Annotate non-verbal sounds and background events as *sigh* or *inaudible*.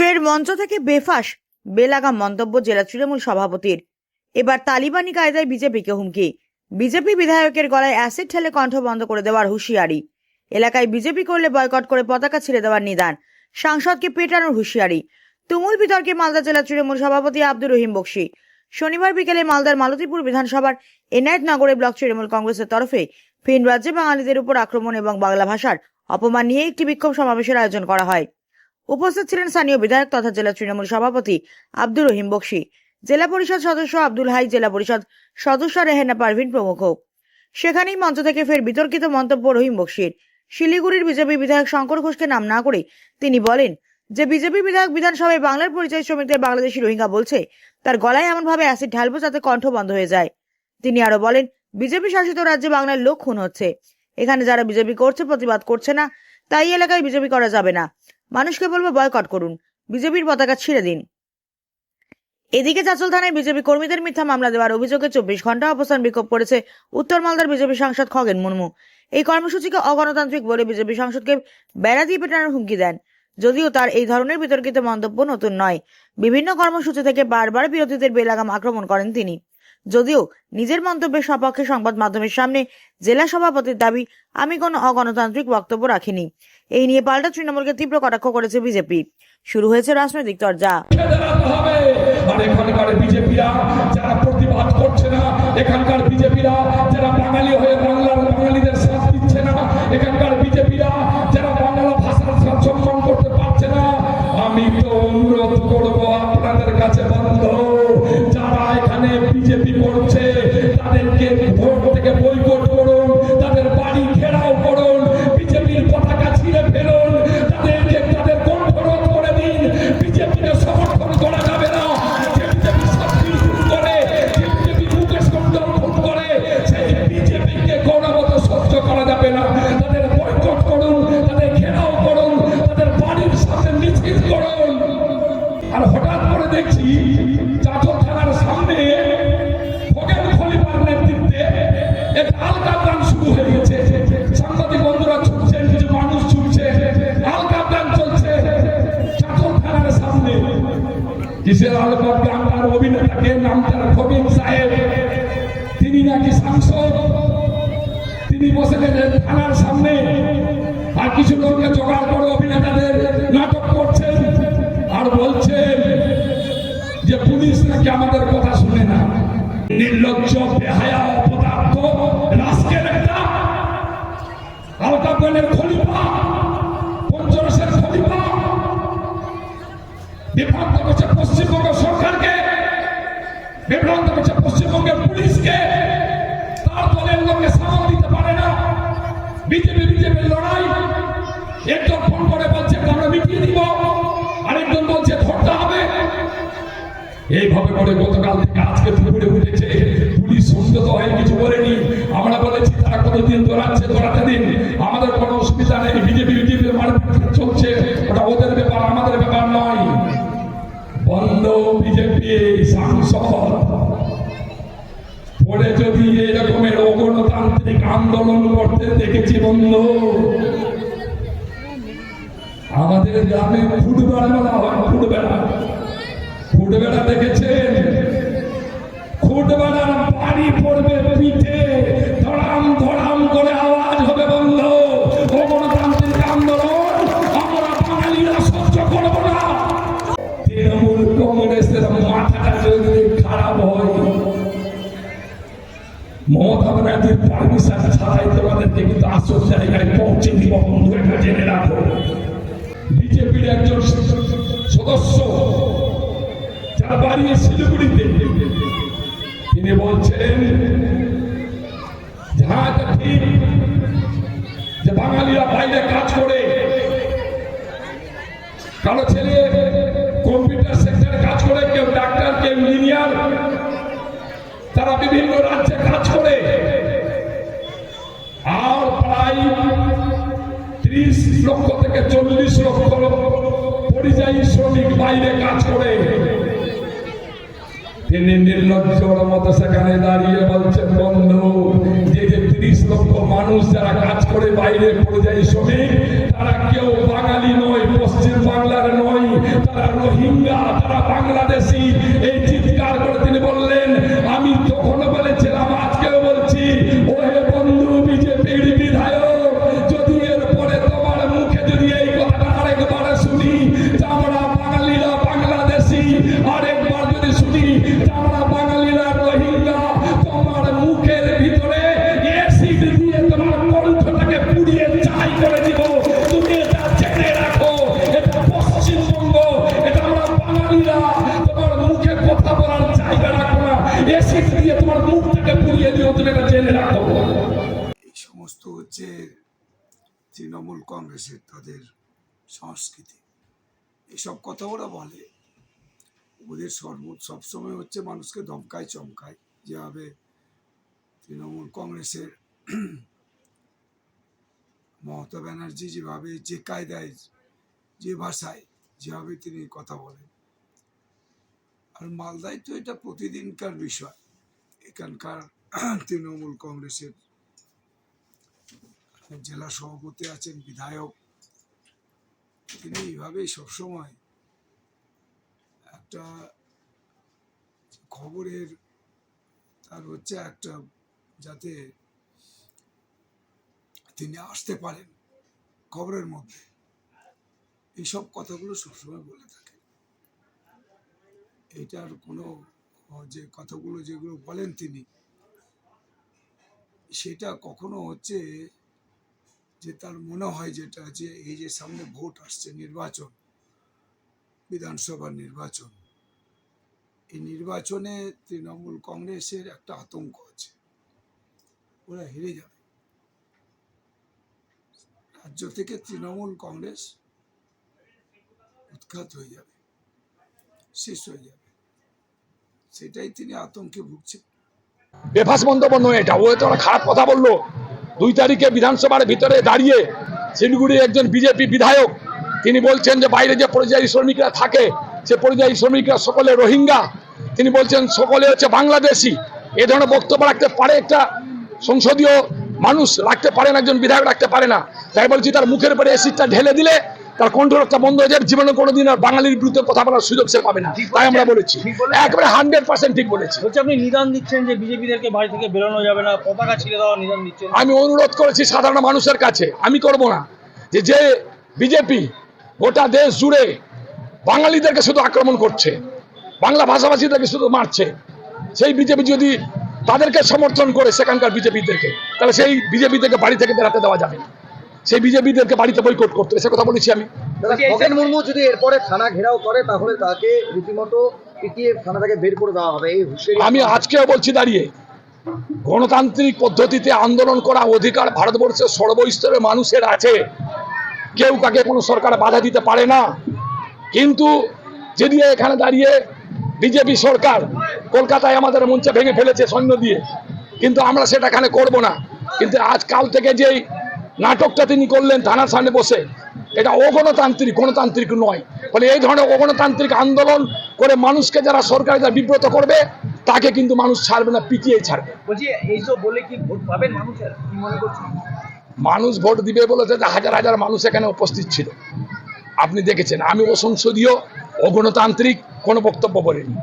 ফের মঞ্চ থেকে বেফাস, বেলাগাম মন্তব্য জেলা তৃণমূল সভাপতির। এবার তালিবানি কায়দায় বিজেপিকে হুমকি। বিজেপি বিধায়কের গলায় অ্যাসিড ঠেলে কণ্ঠ বন্ধ করে দেওয়ার হুঁশিয়ারি। এলাকায় বিজেপি করলে বয়কট করে পতাকা ছিঁড়ে দেওয়ার নিদান। সাংসদকে পেটানোর হুঁশিয়ারি। তুমুল বিতর্কে মালদা জেলা তৃণমূল সভাপতি আব্দুর রহিম বক্সি। শনিবার বিকেলে মালদার মালতীপুর বিধানসভার এনায়েতনগরে ব্লক তৃণমূল কংগ্রেসের তরফে ফিন রাজ্যে বাঙালিদের উপর আক্রমণ এবং বাংলা ভাষার অপমান নিয়ে একটি বিক্ষোভ সমাবেশের আয়োজন করা হয়। উপস্থিত ছিলেন স্থানীয় বিধায়ক তথা জেলা তৃণমূল সভাপতি আব্দুর রহিম বক্সি, জেলা পরিষদ সদস্য আব্দুল হাই, জেলা পরিষদ সদস্য রেহেনা পারভিন প্রমুখ। সেখানেই মঞ্চ থেকে ফের বিতর্কিত মন্তব্য রহিম বক্সির। শিলিগুড়ির বিজেপি বিধায়ক শঙ্কর ঘোষকে নাম না করে তিনি বলেন যে, বিজেপি বিধায়ক বিধানসভায় বাংলার পরিচয় শ্রমিকদের বাংলাদেশি রোহিঙ্গা বলছে, তার গলায় এমনভাবে অ্যাসিড ঢালবো যাতে কণ্ঠ বন্ধ হয়ে যায়। তিনি আরও বলেন, বিজেপি শাসিত রাজ্যে বাংলার লোক খুন হচ্ছে। এখানে যারা বিজেপি করছে, প্রতিবাদ করছে না, তাই এলাকায় বিজেপি করা যাবে না। মানুষকে বলব বয়কট করুন। বিজেপির পতাকা ছিঁড়ে দিন। এদিকে চাচল থানায় বিজেপি কর্মীদের মিথ্যা মামলা দেওয়ার অভিযোগে চব্বিশ ঘণ্টা অবস্থান বিক্ষোভ করেছে উত্তর মালদার বিজেপি সাংসদ খগেন মুর্মু। এই কর্মসূচিকে অগণতান্ত্রিক বলে বিজেপি সাংসদকে বেড়া দিয়ে পেটানোর হুমকি দেন। যদিও তার এই ধরনের বিতর্কিত মন্তব্য নতুন নয়। বিভিন্ন কর্মসূচি থেকে বারবার বিরোধীদের বেলাগাম আক্রমণ করেন তিনি। যদিও নিজের মন্তব্যের সপক্ষে সংবাদ মাধ্যমের সামনে জেলা সভাপতির দাবি, আমি কোনো অগণতান্ত্রিক বক্তব্য রাখিনি। এই নিয়ে পাল্টা তৃণমূলকে তীব্র কটাক্ষ করেছে বিজেপি। শুরু হয়েছে রাজনৈতিক চর্চা। বিজেপিরা যারা প্রতিবাদ করছে না, এখানকার বিজেপিরা যারা বাঙালি হয়ে বাংলার বাঙালিদের কিসের গান তার অভিনেতাকে নাম তার খবিন সাহেব। তিনি নাকি সাংসদ। তিনি বসে গেছেন থানার সামনে। আর কিছু লোককে জোগাড় করে অভিনেতাদের নাটক করছেন আর বলছেন যে পুলিশ নাকি আমাদের কথা শুনে না। নির্লজ্জ, বেহায়া, অপদার্থ রাস্কের একটা আলতাপনের খলিফা। পশ্চিমবঙ্গ সরকারকে, বিভ্রান্ত করছে পশ্চিমবঙ্গের পুলিশকে, তার দলের লোককে সামাল দিতে পারে না। বিজেপি, বিজেপির লড়াই, একজন ফোন করে বলছে, আমরা মিটিয়ে দিব। আরেকজন বলছে, ধরতে হবে। এইভাবে করে গতকাল থেকে আজকে দুপুরে উঠেছে। পুলিশ সংযত হয়ে, কিছু বলেনি। আমরা বলেছি, তারা কতদিন দৌড়াচ্ছে, দৌড়াতে দিন। আমাদের কোনো অসুবিধা নেই। বিজেপি, বিজেপির মারপিট চলছে। বিজেপি সাংসদ। পরে যদি এরকমের অগণতান্ত্রিক আন্দোলন করতে দেখেছি, বন্ধু, আমাদের গ্রামে ফুটবেলা মেলা হয়, ফুটবেলা। ফুটবেলা দেখেছেন? ফুটবেলার বাড়ি পড়বে পারমিশন ছাড়াই তোমাদেরকে কিন্তু আসল জায়গায় পৌঁছে দিব, বন্ধু, এটা জেনে রাখো। বিজেপির একজন সদস্য যার বাড়ি শিলিগুড়িতে, তিনি বলছেন যে বাঙালিরা বাইরে কাজ করে। কারও ছেলে কম্পিউটার সেক্টরে কাজ করে, কেউ ডাক্তার, কেউ ইঞ্জিনিয়ার, তারা বিভিন্ন রাজ্যে বাইরে কাজ করে। তিনি নির্লজ্জর মতো সেখানে দাঁড়িয়ে বলছেন, বন্ধু, যে যে তিরিশ লক্ষ মানুষ যারা কাজ করে বাইরে পরিযায়ী শ্রমিক, তারা কেউ বাঙালি নয়, পশ্চিম বাংলার নয়, তারা রোহিঙ্গা, তারা বাংলাদেশি। এই চিৎকার করে তিনি বললেন, আমি তখনও বলেছিলাম, আজকেও বলছি, ওহে বন্ধু বিজেপির বিধায়ক, যদি এর পরে তোমার মুখে যদি এই কথাটা আরেকবার শুনি হচ্ছে তৃণমূল কংগ্রেসের তাদের সংস্কৃতি। এসব কথা ওরা বলে। ওদের সর্ব, সবসময় হচ্ছে মানুষকে ধমকায়, চমকায় যেভাবে তৃণমূল কংগ্রেসের *clears throat* মমতা ব্যানার্জি যেভাবে যে কায়দায়, যে ভাষায় যেভাবে তিনি কথা বলেন। আর মালদায় তো এটা প্রতিদিনকার বিষয়। এখানকার *clears throat* তৃণমূল কংগ্রেসের জেলা সভাপতি আছেন, বিধায়ক। তিনি এইভাবেই সবসময় একটা খবরের, তার হচ্ছে একটা যাতে তিনি আসতে পারেন খবরের মধ্যে। এইসব কথাগুলো সবসময় বলে থাকে এটার কোনো যে কথাগুলো যেগুলো বলেন তিনি, সেটা কখনো হচ্ছে যে তার মনে হয় যেটা যে এই যে সামনে ভোট আসছে নির্বাচন, বিধানসভা নির্বাচন, এই নির্বাচনে তৃণমূল কংগ্রেসের একটা আতঙ্ক আছে। ওরা হেরে যাবে। রাজ্য থেকে তৃণমূল কংগ্রেস উৎখাত হয়ে যাবে, শেষ হয়ে যাবে। সেটাই তিনি আতঙ্কে ভুগছেন। বেফাস মন্তব্য নয় এটা। ও তো খারাপ কথা বলল। দুই তারিখে বিধানসভার ভিতরে দাঁড়িয়ে শিলিগুড়ির একজন বিজেপি বিধায়ক, তিনি বলছেন যে বাইরে যে পরিযায়ী শ্রমিকরা থাকে, সে পরিযায়ী শ্রমিকরা সকলে রোহিঙ্গা। তিনি বলছেন সকলে হচ্ছে বাংলাদেশি। এ ধরনের বক্তব্য রাখতে পারে একটা সংসদীয় মানুষ, রাখতে পারেন একজন বিধায়ক রাখতে পারে না। তাই বলছি তার মুখের উপরে এসিডটা ঢেলে দিলে তার কণ্ঠরক্ষা বন্ধ হয়ে যাবে জীবনে কোনোদিন আর বাঙালির বিরুদ্ধে কথা বলার সুযোগ সে পাবে না। তাই আমরা বলেছি। একবারে হান্ড্রেড পার্সেন্ট ঠিক বলেছি। বলছি আপনি নিদান দিচ্ছেন যে বিজেপিদেরকে বাড়ি থেকে বেরোনো যাবে না পতাকা ছিঁড়ে দেওয়া নিদান দিচ্ছেন। আমি অনুরোধ করেছি সাধারণ মানুষের কাছে আমি করব না। যে যে বিজেপি গোটা দেশ জুড়ে বাঙালিদেরকে শুধু আক্রমণ করছে বাংলা ভাষাভাষীদেরকে শুধু মারছে সেই বিজেপি যদি তাদেরকে সমর্থন করে সেখানকার বিজেপিদেরকে তাহলে সেই বিজেপিদেরকে বাড়ি থেকে বেরাতে দেওয়া যাবে না। সেই বিজেপিদেরকে বাড়িতে বয়কট করতে। সে কথা বলেছি আমি। খগেন মুর্মু যদি এরপরে থানা ঘেরাও করে তাহলে তাকে রীতিমতো পিটিয়ে থানা থেকে বের করে দেওয়া হবে। এই আমি আজকেও বলছি দাঁড়িয়ে গণতান্ত্রিক পদ্ধতিতে আন্দোলন করা অধিকার ভারতবর্ষের সর্বস্তরের মানুষের আছে। কেউ কাকে কোনো সরকার বাধা দিতে পারে না। কিন্তু যদি এখানে দাঁড়িয়ে বিজেপি সরকার কলকাতায় আমাদের মঞ্চে ভেঙে ফেলেছে সৈন্য দিয়ে কিন্তু আমরা সেটা এখানে করব না। কিন্তু আজ কাল থেকে যেই নাটকটা তিনি করলেন থানার সামনে বসে। এটা অগণতান্ত্রিক গণতান্ত্রিক নয়। ফলে এই ধরনের অগণতান্ত্রিক আন্দোলন করে মানুষকে যারা সরকার যারা বিব্রত করবে তাকে কিন্তু মানুষ ছাড়বে না পিটিয়েই ছাড়বে। বলে কি ভোট পাবেন মানুষের? কি মনে করছেন? মানুষ ভোট দিবে বলেছে যে হাজার হাজার মানুষ এখানে উপস্থিত ছিল। আপনি দেখেছেন আমি অসংসদীয় অগণতান্ত্রিক কোনো বক্তব্য বলিনি।